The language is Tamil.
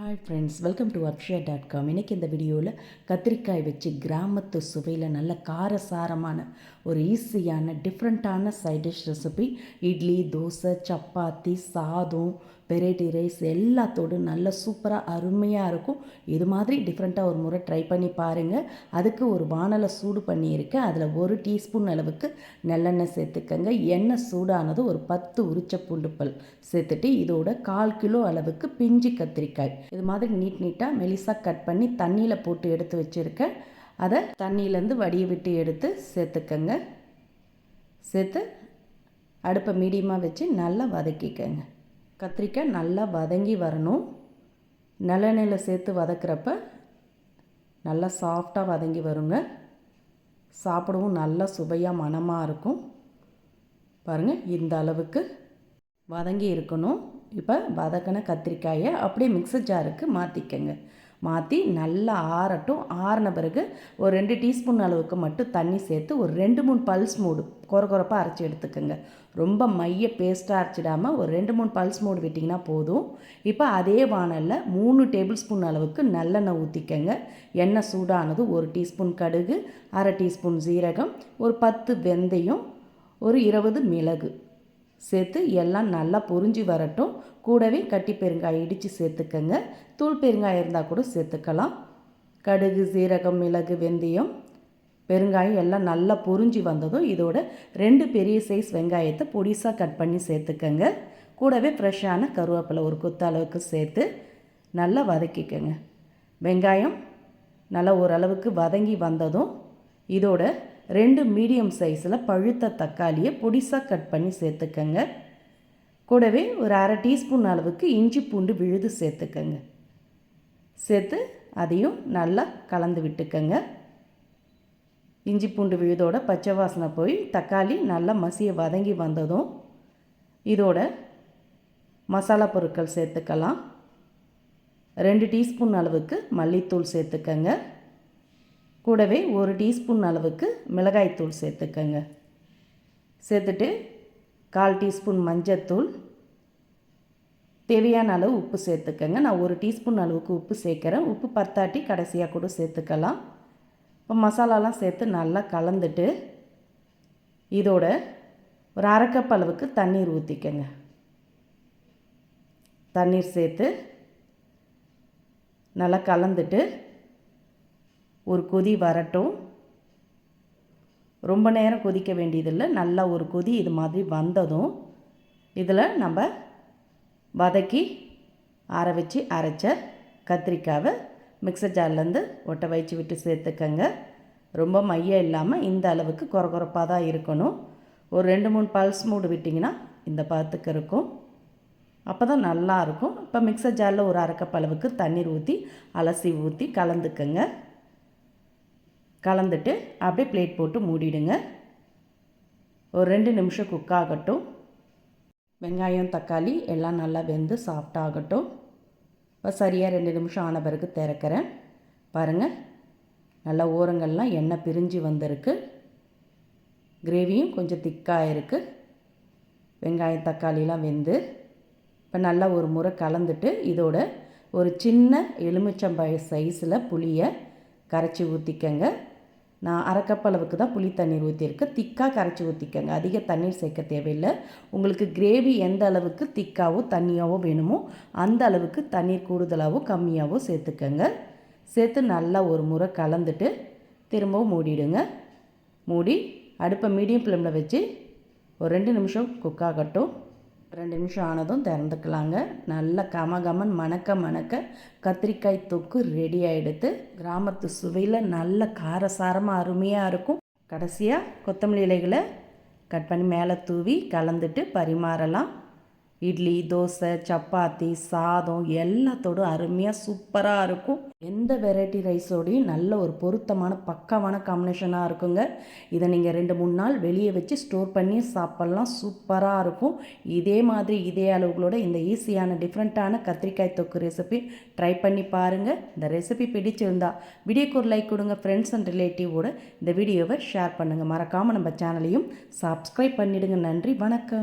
Hi friends welcome to Akshaya dot com இன்றைக்கி இந்த வீடியோவில் கத்திரிக்காய் வச்சு கிராமத்து சுவையில் நல்ல காரசாரமான ஒரு ஈஸியான டிஃப்ரெண்ட்டான side dish recipe idli dosa chapati சாதம் வெரைட்டி ரைஸ் எல்லாத்தோடும் நல்ல சூப்பராக அருமையாக இருக்கும். இது மாதிரி டிஃப்ரெண்ட்டாக ஒரு முறை ட்ரை பண்ணி பாருங்கள் அதுக்கு ஒரு வானலை சூடு பண்ணியிருக்கேன் அதில் ஒரு டீஸ்பூன் அளவுக்கு நல்லெண்ணெய் சேர்த்துக்கங்க. எண்ணெய் சூடானது ஒரு பத்து உரிச்ச பூண்டு பல் சேர்த்துட்டு இதோட கால் கிலோ அளவுக்கு பிஞ்சு கத்திரிக்காய். இது மாதிரி நீட் நீட்டாக மெலிசாக கட் பண்ணி தண்ணியில் போட்டு எடுத்து வச்சுருக்கேன். அதை தண்ணியிலேருந்து வடிய விட்டு எடுத்து சேர்த்துக்கங்க. சேர்த்து அடுப்பை மீடியமாக வச்சு நல்லா வதக்கிக்கங்க. கத்திரிக்காய் நல்லா வதங்கி வரணும். நல்லெண்ணெயில் சேர்த்து வதக்கிறப்ப நல்லா சாஃப்டாக வதங்கி வருங்க. சாப்பிடவும் நல்லா சுவையாக மனமாக இருக்கும். பாருங்கள் இந்த அளவுக்கு வதங்கி இருக்கணும். இப்போ வதக்கின கத்திரிக்காயை அப்படியே மிக்சர் ஜாருக்கு மாற்றிக்கங்க மாற்றி நல்லா ஆறட்டும். ஆறின பிறகு ஒரு ரெண்டு டீஸ்பூன் அளவுக்கு மட்டும் தண்ணி சேர்த்து ஒரு ரெண்டு மூணு பல்ஸ் மூடு குற குறப்பாக அரைச்சி எடுத்துக்கோங்க. ரொம்ப மைய பேஸ்ட்டாக அரைச்சிடாமல் ஒரு ரெண்டு மூணு பல்ஸ் மூடு விட்டிங்கன்னா போதும். இப்போ அதே வானலில் மூணு டேபிள் ஸ்பூன் அளவுக்கு நல்லெண்ணெய் ஊற்றிக்கங்க எண்ணெய் சூடானது ஒரு டீஸ்பூன் கடுகு அரை டீஸ்பூன் சீரகம் ஒரு பத்து வெந்தயம் ஒரு இருபது மிளகு. சேர்த்து எல்லாம் நல்லா பொறிஞ்சி வரட்டும். கூடவே கட்டி பெருங்காயம் இடித்து சேர்த்துக்கங்க. தூள் பெருங்காயம் இருந்தால் கூட சேர்த்துக்கலாம். கடுகு சீரகம் மிளகு வெந்தயம் பெருங்காயம் எல்லாம் நல்லா பொறிஞ்சி வந்ததும் இதோட ரெண்டு பெரிய சைஸ் வெங்காயத்தை பொடிசாக கட் பண்ணி சேர்த்துக்கங்க. கூடவே ஃப்ரெஷ்ஷான கருவேப்பிலை ஒரு கொத்த அளவுக்கு சேர்த்து நல்லா வதக்கிக்கங்க. வெங்காயம் நல்லா ஓரளவுக்கு வதங்கி வந்ததும் இதோட ரெண்டு மீடியம் சைஸில் பழுத்த தக்காளியை பொடிசாக கட் பண்ணி சேர்த்துக்கங்க. கூடவே ஒரு அரை டீஸ்பூன் அளவுக்கு இஞ்சி பூண்டு விழுது சேர்த்துக்கங்க. சேர்த்து அதையும் நல்லா கலந்து விட்டுக்கங்க. இஞ்சி பூண்டு விழுதோட பச்சை வாசனை போய் தக்காளி நல்லா மசிய வதங்கி வந்ததும் இதோட மசாலா பொருட்கள் சேர்த்துக்கலாம். ரெண்டு டீஸ்பூன் அளவுக்கு மல்லித்தூள் சேர்த்துக்கங்க. கூடவே ஒரு டீஸ்பூன் அளவுக்கு மிளகாய்த்தூள் சேர்த்துக்கங்க. சேர்த்துட்டு கால் டீஸ்பூன் மஞ்சத்தூள். தேவையான அளவு உப்பு சேர்த்துக்கங்க. நான் ஒரு டீஸ்பூன் அளவுக்கு உப்பு சேர்க்குறேன். உப்பு பத்தாட்டி கடைசியாக கூட சேர்த்துக்கலாம். இப்போ மசாலாலாம் சேர்த்து நல்லா கலந்துட்டு இதோட ஒரு அரைக்கப் அளவுக்கு தண்ணீர் ஊற்றிக்கங்க தண்ணீர் சேர்த்து நல்லா கலந்துட்டு ஒரு கொதி வரட்டும். ரொம்ப நேரம் கொதிக்க வேண்டியதில்லை. நல்லா ஒரு கொதி இது மாதிரி வந்ததும் இதில் நம்ம வதக்கி ஆற வச்சு அரைச்ச கத்திரிக்காவை மிக்சர் ஜார்லேருந்து ஒட்ட வச்சு விட்டு சேர்த்துக்கங்க. ரொம்ப மையம் இல்லாமல் இந்த அளவுக்கு குறகுறப்பாக தான் இருக்கணும். ஒரு ரெண்டு மூணு பல்ஸ் மூடு விட்டிங்கன்னா இந்த பதத்துக்கு இருக்கும். அப்போ தான் நல்லாயிருக்கும் இப்போ மிக்சர் ஜாரில் ஒரு அரைக்கப் அளவுக்கு தண்ணீர் ஊற்றி அலசி ஊற்றி கலந்துக்கங்க. கலந்துட்டு அப்படியே பிளேட் போட்டு மூடிடுங்க. ஒரு ரெண்டு நிமிஷம் குக் ஆகட்டும். வெங்காயம் தக்காளி எல்லாம் நல்லா வெந்து சாஃப்டாகட்டும் இப்போ சரியாக ரெண்டு நிமிஷம் ஆன பிறகு திறக்கிறேன். பாருங்கள் நல்லா ஓரங்கள்லாம் எண்ணெய் பிரிஞ்சு வந்திருக்கு. கிரேவியும் கொஞ்சம் திக்காக இருக்குது வெங்காயம் தக்காளிலாம் வெந்து இப்போ நல்லா ஒரு முறை கலந்துட்டு இதோட ஒரு சின்ன எலுமிச்சம்பழ சைஸில் புளியை கரைச்சி ஊற்றிக்கங்க நான் அரை அளவுக்கு தான் புளி தண்ணீர் ஊற்றியிருக்கேன் திக்காக கரைச்சி ஊற்றிக்கங்க அதிக தண்ணீர் சேர்க்க தேவையில்லை. உங்களுக்கு கிரேவி எந்த அளவுக்கு திக்காவோ தண்ணியாவோ வேணுமோ அந்த அளவுக்கு தண்ணீர் கூடுதலாகவோ கம்மியாகவோ சேர்த்துக்கங்க. சேர்த்து நல்லா ஒரு முறை கலந்துட்டு திரும்பவும் மூடிடுங்க. மூடி அடுப்பை மீடியம் ஃப்ளேமில் வச்சு ஒரு ரெண்டு நிமிஷம் குக் ஆகட்டும். ரெண்டு நிமிஷம் ஆனதும் திறந்துக்கலாங்க. நல்ல கமகமன் மணக்க மணக்க கத்திரிக்காய் தொக்கு ரெடி ஆகிடுது கிராமத்து சுவையில் நல்ல காரசாரமாக அருமையாக இருக்கும். கடைசியாக கொத்தமல்லி இலைகளை கட் பண்ணி மேலே தூவி கலந்துட்டு பரிமாறலாம். இட்லி தோசை சப்பாத்தி சாதம் எல்லாத்தோடும் அருமையாக சூப்பராக இருக்கும். எந்த வெரைட்டி ரைஸோடையும் நல்ல ஒரு பொருத்தமான பக்கமான காம்பினேஷனாக இருக்குங்க. இதை நீங்கள் ரெண்டு மூணு நாள் வெளியே வச்சு ஸ்டோர் பண்ணி சாப்பிட்லாம். சூப்பராக இருக்கும். இதே மாதிரி இதே அளவுகளோட இந்த ஈஸியான டிஃப்ரெண்ட்டான கத்திரிக்காய் தொக்கு ரெசிபி ட்ரை பண்ணி பாருங்கள் இந்த ரெசிபி பிடிச்சிருந்தா வீடியோக்கு ஒரு லைக் கொடுங்க. ஃப்ரெண்ட்ஸ் அண்ட் ரிலேட்டிவோட இந்த வீடியோவை ஷேர் பண்ணுங்கள் மறக்காமல் நம்ம சேனலையும் சப்ஸ்கிரைப் பண்ணிவிடுங்க நன்றி வணக்கம்.